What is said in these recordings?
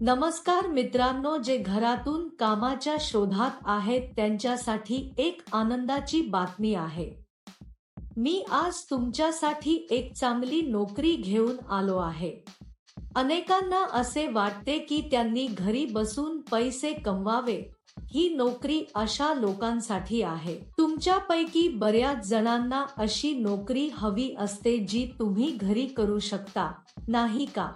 नमस्कार मित्रांनो जे घरातून कामाच्या शोधात आहेत त्यांच्यासाठी एक आनंदाची बातमी आहे. मी आज तुमच्यासाठी एक चांगली नोकरी घेऊन आलो आहे. अनेकांना असे वाटते की त्यांनी घरी बसून पैसे कमवावे. ही नोकरी अशा लोकांसाठी आहे. तुमच्यापैकी बऱ्याच जणांना अशी नोकरी हवी असते जी तुम्ही घरी करू शकता. नाही का?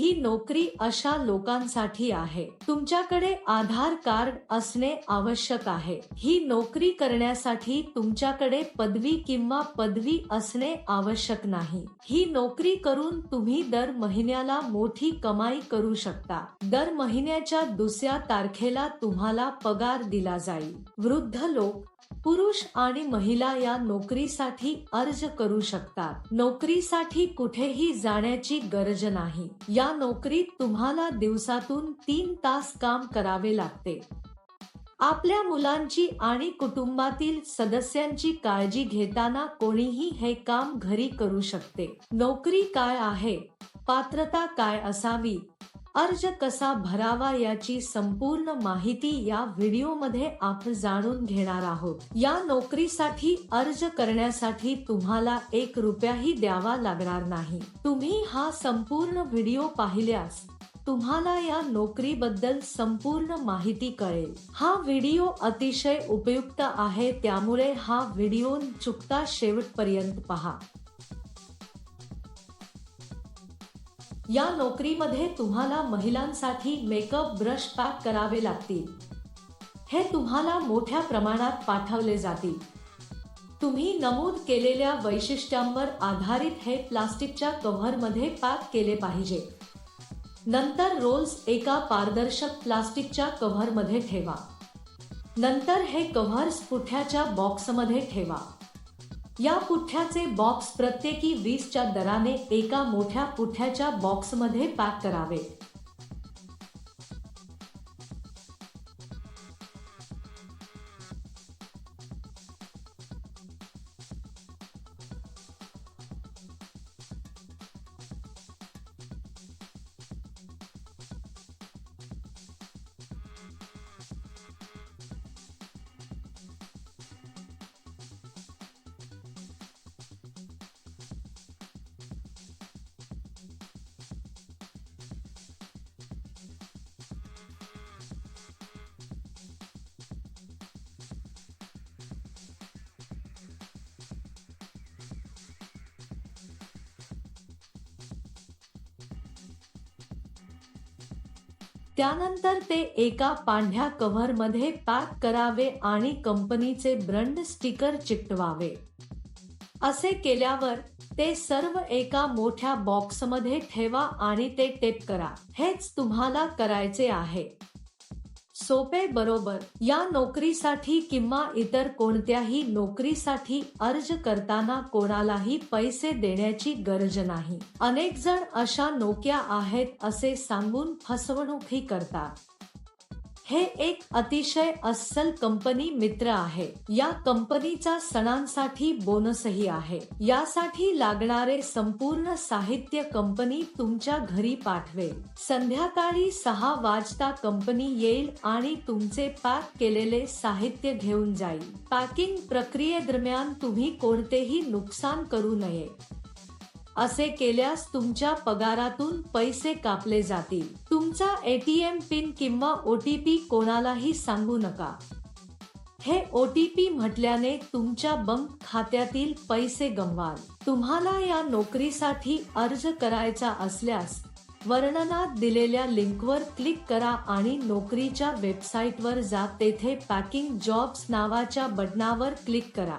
ही नोकरी अशा लोकांसाठी आहे. तुमच्याकडे आधार कार्ड असणे आवश्यक आहे. ही नोकरी करण्यासाठी तुमच्याकडे पदवी किंवा पदवी असणे आवश्यक नाही. ही नोकरी करून तुम्ही दर महिन्याला मोठी कमाई करू शकता. दर महिन्याच्या दुसऱ्या तारखेला तुम्हाला पगार दिला जाईल. वृद्ध लोक पुरुष आणि महिला या नोकरीसाठी अर्ज करू शकतात. नोकरीसाठी कुठेही जाण्याची गरज नाही. या नोकरीत तुम्हाला दिवसातून तीन तास काम करावे लागते. आपल्या मुलांची आणि कुटुंबातील सदस्यांची काळजी घेताना कोणीही हे काम घरी करू शकते. नोकरी काय आहे? पात्रता काय असावी? अर्ज कसा भरावा याची संपूर्ण माहिती या व्हिडिओमध्ये आपण जाणून घेणार आहोत. या नोकरीसाठी अर्ज करण्यासाठी तुम्हाला एक रुपयाही द्यावा लागणार नाही. तुम्ही हा संपूर्ण व्हिडिओ पाहिल्यास तुम्हाला या नोकरीबद्दल संपूर्ण माहिती कळेल. हा व्हिडिओ अतिशय उपयुक्त आहे त्यामुळे हा व्हिडिओ चुकता शेवटपर्यंत पहा. या नोकरीमध्ये तुम्हाला महिलांसाठी मेकअप ब्रश पॅक करावे लागतील. हे तुम्हाला मोठ्या प्रमाणात पाठवले जातील. तुम्ही नमूद केलेल्या वैशिष्ट्यांवर आधारित हे प्लास्टिकच्या कव्हरमध्ये पॅक केले पाहिजे. नंतर रोल्स एका पारदर्शक प्लास्टिकच्या कव्हरमध्ये ठेवा. नंतर हे कव्हर्स पुठ्याच्या बॉक्समध्ये ठेवा. या पुठ्याचे बॉक्स प्रत्येकी वीसच्या दराने एका मोठ्या पुठ्याच्या बॉक्समध्ये पॅक करावे. त्यानंतर ते एका पांढऱ्या कव्हरमध्ये पॅक करावे आणि कंपनीचे ब्रँड स्टिकर चिकटवावे. असे केल्यावर ते सर्व एका मोठ्या बॉक्समध्ये ठेवा आणि ते टेप करा. हेच तुम्हाला करायचे आहे. सोपे बरोबर. या नोकरीसाठी किंवा इतर कोणत्याही नोकरीसाठी अर्ज करताना कोणालाही पैसे देण्याची गरज नाही. अनेक जण अशा नोक्या आहेत असे सांगून फसवणूकही करतात. हे एक अतिशय अस्सल कंपनी मित्र आहे. या कंपनीचा सणांसाठी बोनसही आहे. यासाठी लागणारे संपूर्ण साहित्य कंपनी तुमच्या घरी पाठवेल. संध्याकाळी सहा वाजता कंपनी येईल आणि तुमचे पॅक केलेले साहित्य घेऊन जाईल. पॅकिंग प्रक्रियेदरम्यान तुम्ही कोणतेही नुकसान करू नये. असे केल्यास तुमच्या पगारातून पैसे कापले जातील. तुमचा एटीएम पिन किंवा ओ टी पी कोणालाही सांगू नका. हे ओ टी पी म्हटल्याने तुमच्या बँक खात्यातील पैसे गमवाल. तुम्हाला या नोकरीसाठी अर्ज करायचा असल्यास वर्णनात दिलेल्या लिंकवर क्लिक करा आणि नोकरीच्या वेबसाईटवर जा. तेथे पॅकिंग जॉब्स नावाच्या बटनावर क्लिक करा.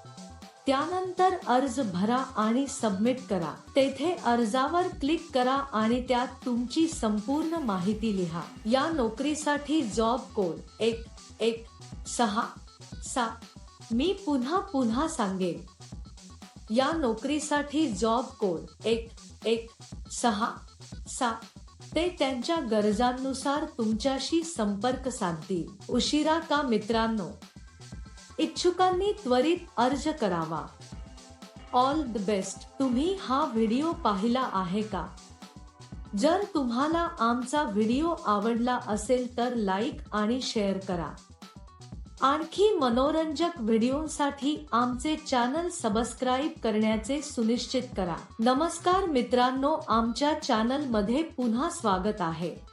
त्यानंतर अर्ज भरा आणि सबमिट करा. तेथे अर्जावर क्लिक करा आणि त्यात तुमची संपूर्ण माहिती लिहा. या नोकरीसाठी जॉब कोड एक एक सहा सात. मी पुन्हा पुन्हा सांगेन. या नोकरीसाठी जॉब कोड एक एक सहा सात. ते त्यांच्या गरजांनुसार तुमच्याशी संपर्क साधतील. उशिरा का मित्रांनो? इच्छुकांनी त्वरित अर्ज करावा. ऑल द बेस्ट तुम्ही हा व्हिडिओ पाहिला आहे का? जर तुम्हाला आमचा व्हिडिओ आवडला असेल तर लाईक आणि शेअर करा. आणखी मनोरंजक व्हिडिओसाठी आमचे चॅनल सबस्क्राईब करण्याचे सुनिश्चित करा. नमस्कार मित्रांनो आमच्या चॅनलमध्ये पुन्हा स्वागत आहे.